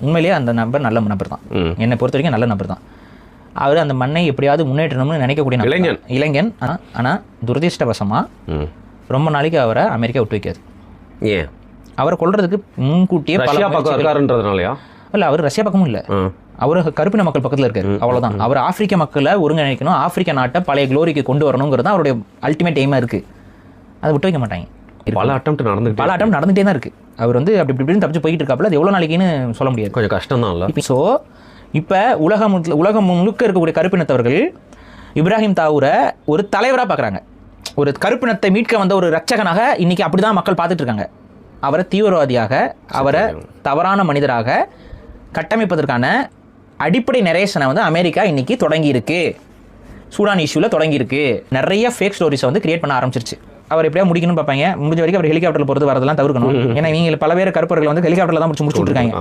உண்மையிலேயே அந்த நபர் நல்ல நபர் தான். என்னை பொறுத்த வரைக்கும் நல்ல நபர் தான். அவர் அந்த மண்ணை எப்படியாவது முன்னேற்றணும்னு நினைக்கக்கூடிய இளைஞன். இளைஞன் ஆனா- ஆனா துரதிர்ஷ்டவசமாக ரொம்ப நாளைக்கு அவரை அமெரிக்கா விட்டு வைக்காது. ஏன்? அவரை கொல்றதுக்கு முன்கூட்டியே ரஷ்யா பக்கம் இருக்காருன்றதுனாலயா? இல்ல அவர் ரஷ்யா பக்கமும் இல்ல. அவர் கருப்பின மக்கள் பக்கத்துல இருக்காரு. அவ்வளவுதான். அவர் ஆப்பிரிக்க மக்களை ஒருங்கிணைக்கணும். ஆப்பிரிக்க நாட்டை பழைய க்ளோரிக்கு கொண்டு வரணுங்கிறது அவருடைய அல்டிமேட் எய்மா இருக்கு. அதை விட்டு வைக்க மாட்டாங்க. பல அட்டம் நடந்துகிட்டு பல ஆட்டம் நடந்துட்டே தான் இருக்கு. அவர் வந்து அப்படி இப்படி தப்பிச்சு போயிட்டு இருக்காப்புல அது எவ்வளவு நாளைக்குன்னு சொல்ல முடியாது. கொஞ்சம் கஷ்டம் தான் இல்ல. ஸோ இப்போ உலகம் உலகம் முழுக்க இருக்கக்கூடிய கருப்பினத்தவர்கள் இப்ராஹிம் தாவூரை ஒரு தலைவராக பார்க்குறாங்க ஒரு கருப்பினத்தை மீட்க வந்த ஒரு ரட்சகனாக இன்னைக்கு அப்படி தான் மக்கள் பார்த்துட்டு இருக்காங்க. அவரை தீவிரவாதியாக அவரை தவறான மனிதராக கட்டமைப்பதற்கான அடிப்படை நரேஷனை வந்து அமெரிக்கா இன்னைக்கு தொடங்கி இருக்கு சூடான் இஷ்யூவில் தொடங்கி இருக்கு நிறைய ஃபேக் ஸ்டோரிஸை வந்து கிரியேட் பண்ண ஆரம்பிச்சிருச்சு. அவர் எப்படியா முடிக்கணும்னு பார்ப்பாங்க. முடிஞ்ச வரைக்கும் அவர் ஹெலிகாப்டரில் போகிறது வரதெல்லாம் தவிர்க்கணும். ஏன்னா இவங்க பல பேர் கருப்பர்கள் வந்து ஹெலிகாப்டரில் தான் முடிச்சு முடிச்சுட்டு இருக்காங்க.